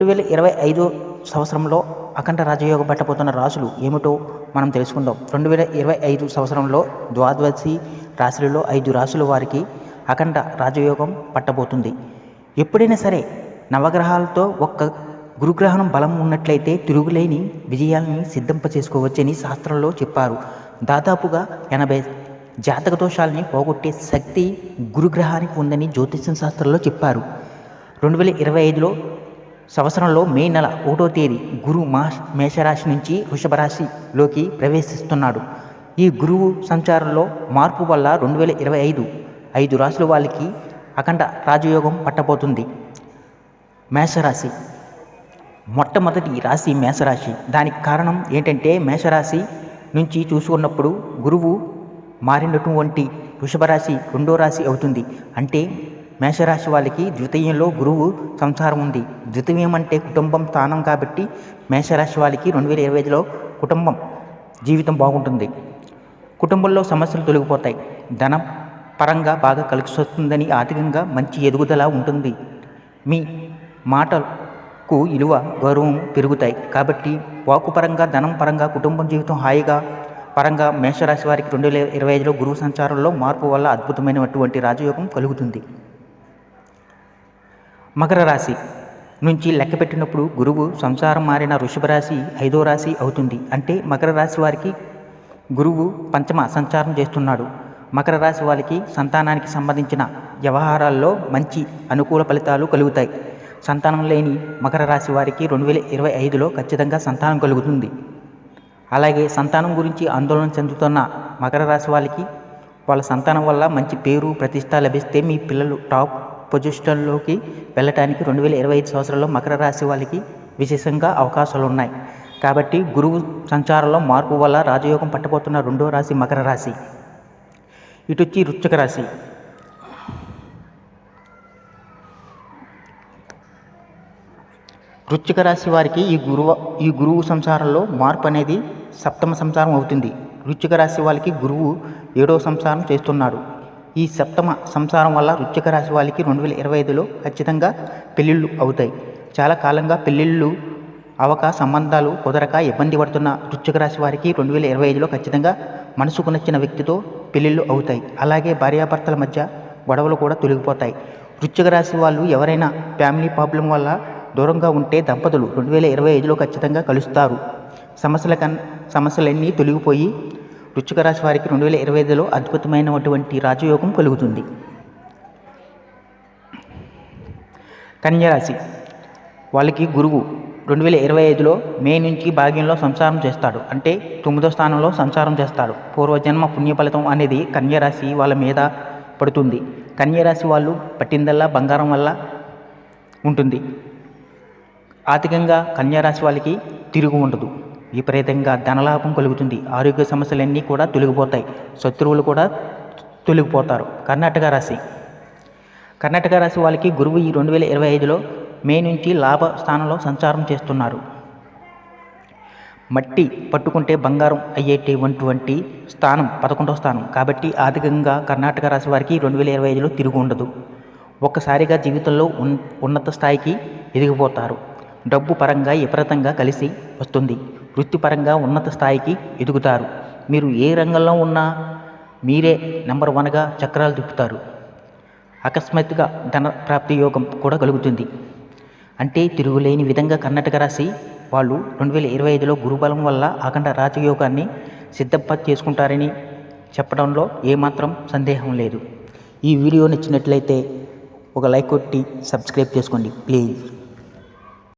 రెండు వేల ఇరవై ఐదు సంవత్సరంలో అఖండ రాజయోగం పట్టబోతున్న రాసులు ఏమిటో మనం తెలుసుకుందాం. రెండు వేల ఇరవై ఐదు సంవత్సరంలో ద్వాదశి రాశులలో ఐదు రాసుల వారికి అఖండ రాజయోగం పట్టబోతుంది. ఎప్పుడైనా సరే నవగ్రహాలతో ఒక్క గురుగ్రహణం బలం ఉన్నట్లయితే తిరుగులేని విజయాల్ని సిద్ధింప చేసుకోవచ్చని శాస్త్రంలో చెప్పారు. దాదాపుగా ఎనభై జాతక దోషాలని పోగొట్టే శక్తి గురుగ్రహానికి ఉందని జ్యోతిష్య శాస్త్రంలో చెప్పారు. రెండు వేల ఇరవై ఐదులో సంవత్సరంలో మే నెల ఒకటో తేదీ గురు మా మేషరాశి నుంచి వృషభ రాశిలోకి ప్రవేశిస్తున్నాడు. ఈ గురువు సంచారంలో మార్పు వల్ల రెండు వేల ఇరవై ఐదు ఐదు రాశుల వాళ్ళకి అఖండ రాజయోగం పట్టబోతుంది. మేషరాశి. మొట్టమొదటి రాశి మేషరాశి. దానికి కారణం ఏంటంటే మేషరాశి నుంచి చూసుకున్నప్పుడు గురువు మారినటువంటి వృషభ రాశి రెండో రాశి అవుతుంది. అంటే మేషరాశి వాళ్ళకి ద్వితీయంలో గురువు సంసారం ఉంది. ద్వితీయం అంటే కుటుంబం స్థానం కాబట్టి మేషరాశి వాళ్ళకి రెండు వేల ఇరవై ఐదులో కుటుంబం జీవితం బాగుంటుంది. కుటుంబంలో సమస్యలు తొలగిపోతాయి. ధనం పరంగా బాగా కలిసి వస్తుందని ఆర్థికంగా మంచి ఎదుగుదల ఉంటుంది. మీ మాటకు విలువ గౌరవం పెరుగుతాయి. కాబట్టి వాకు పరంగా ధనం పరంగా కుటుంబం జీవితం హాయిగా పరంగా మేషరాశి వారికి రెండు వేల ఇరవై ఐదులో గురువు సంచారంలో మార్పు వల్ల అద్భుతమైనటువంటి రాజయోగం కలుగుతుంది. మకర రాశి నుంచి లెక్క పెట్టినప్పుడు గురువు సంసారం మారిన వృషభ రాశి ఐదో రాశి అవుతుంది. అంటే మకర రాశి వారికి గురువు పంచమ సంచారం చేస్తున్నాడు. మకర రాశి వారికి సంతానానికి సంబంధించిన వ్యవహారాల్లో మంచి అనుకూల ఫలితాలు కలుగుతాయి. సంతానం లేని మకర రాశి వారికి రెండు వేల ఇరవై ఐదులో ఖచ్చితంగా సంతానం కలుగుతుంది. అలాగే సంతానం గురించి ఆందోళన చెందుతున్న మకర రాశి వాళ్ళకి వాళ్ళ సంతానం వల్ల మంచి పేరు ప్రతిష్ట లభిస్తే మీ పిల్లలు టాప్ పొజిషన్లోకి వెళ్ళటానికి రెండు వేల ఇరవై ఐదు సంవత్సరంలో మకర రాశి వాళ్ళకి విశేషంగా అవకాశాలు ఉన్నాయి కాబట్టి గురువు సంచారంలో మార్పు వల్ల రాజయోగం పట్టబోతున్న రెండో రాశి మకర రాశి. ఇటు వచ్చి వృశ్చిక రాశి. వృశ్చిక రాశి వారికి ఈ గురువు ఈ గురువు సంసారంలో మార్పు అనేది సప్తమ సంసారం అవుతుంది. వృశ్చిక రాశి వాళ్ళకి గురువు ఏడవ సంసారం చేస్తున్నాడు. ఈ సప్తమ సంసారం వల్ల వృశ్చిక రాశి వాళ్ళకి రెండు వేల ఇరవై ఐదులో ఖచ్చితంగా పెళ్ళిళ్ళు అవుతాయి. చాలా కాలంగా పెళ్ళిళ్ళు అవక సంబంధాలు కుదరక ఇబ్బంది పడుతున్న వృశ్చిక రాశి వారికి రెండు వేల ఇరవై ఐదులో ఖచ్చితంగా మనసుకు నచ్చిన వ్యక్తితో పెళ్ళిళ్ళు అవుతాయి. అలాగే భార్యాభర్తల మధ్య గొడవలు కూడా తొలగిపోతాయి. వృశ్చిక రాశి వాళ్ళు ఎవరైనా ఫ్యామిలీ ప్రాబ్లం వల్ల దూరంగా ఉంటే దంపతులు రెండు వేల ఇరవై ఐదులో ఖచ్చితంగా కలుస్తారు. సమస్యల కన్ సమస్యలన్నీ తొలగిపోయి వృచ్చిక రాశి వారికి రెండు వేల ఇరవై ఐదులో అద్భుతమైనటువంటి రాజయోగం కలుగుతుంది. కన్యరాశి వాళ్ళకి గురువు రెండు వేల ఇరవై ఐదులో మే నుంచి భాగ్యంలో సంసారం చేస్తాడు. అంటే తొమ్మిదో స్థానంలో సంసారం చేస్తాడు. పూర్వజన్మ పుణ్యఫలితం అనేది కన్యరాశి వాళ్ళ మీద పడుతుంది. కన్యరాశి వాళ్ళు పట్టిందల్లా బంగారం వల్ల ఉంటుంది. ఆర్థికంగా కన్యారాశి వాళ్ళకి తిరుగు ఉండదు. విపరీతంగా ధనలాభం కలుగుతుంది. ఆరోగ్య సమస్యలన్నీ కూడా తొలగిపోతాయి. శత్రువులు కూడా తొలగిపోతారు. కర్ణాటక రాశి. కర్ణాటక రాశి వాళ్ళకి గురువు ఈ రెండు వేల ఇరవై ఐదులో మే నుంచి లాభ స్థానంలో సంచారం చేస్తున్నారు. మట్టి పట్టుకుంటే బంగారం అయ్యేటటువంటి స్థానం పదకొండవ స్థానం. కాబట్టి ఆర్థికంగా కర్ణాటక రాశి వారికి రెండు వేల ఇరవై ఐదులో తిరుగు ఉండదు. ఒక్కసారిగా జీవితంలో ఉన్ ఉన్నత స్థాయికి ఎదిగిపోతారు. డబ్బు పరంగా విపరీతంగా కలిసి వస్తుంది. వృత్తిపరంగా ఉన్నత స్థాయికి ఎదుగుతారు. మీరు ఏ రంగంలో ఉన్నా మీరే నెంబర్ వన్గా చక్రాలు తిప్పుతారు. అకస్మాత్తుగా ధన ప్రాప్తి యోగం కూడా కలుగుతుంది. అంటే తిరుగులేని విధంగా కర్ణాటక రాశి వాళ్ళు రెండు వేల ఇరవై ఐదులో గురుబలం వల్ల అఖండ రాజయోగాన్ని సిద్ధప చేసుకుంటారని చెప్పడంలో ఏమాత్రం సందేహం లేదు. ఈ వీడియో నచ్చినట్లయితే ఒక లైక్ కొట్టి సబ్స్క్రైబ్ చేసుకోండి ప్లీజ్.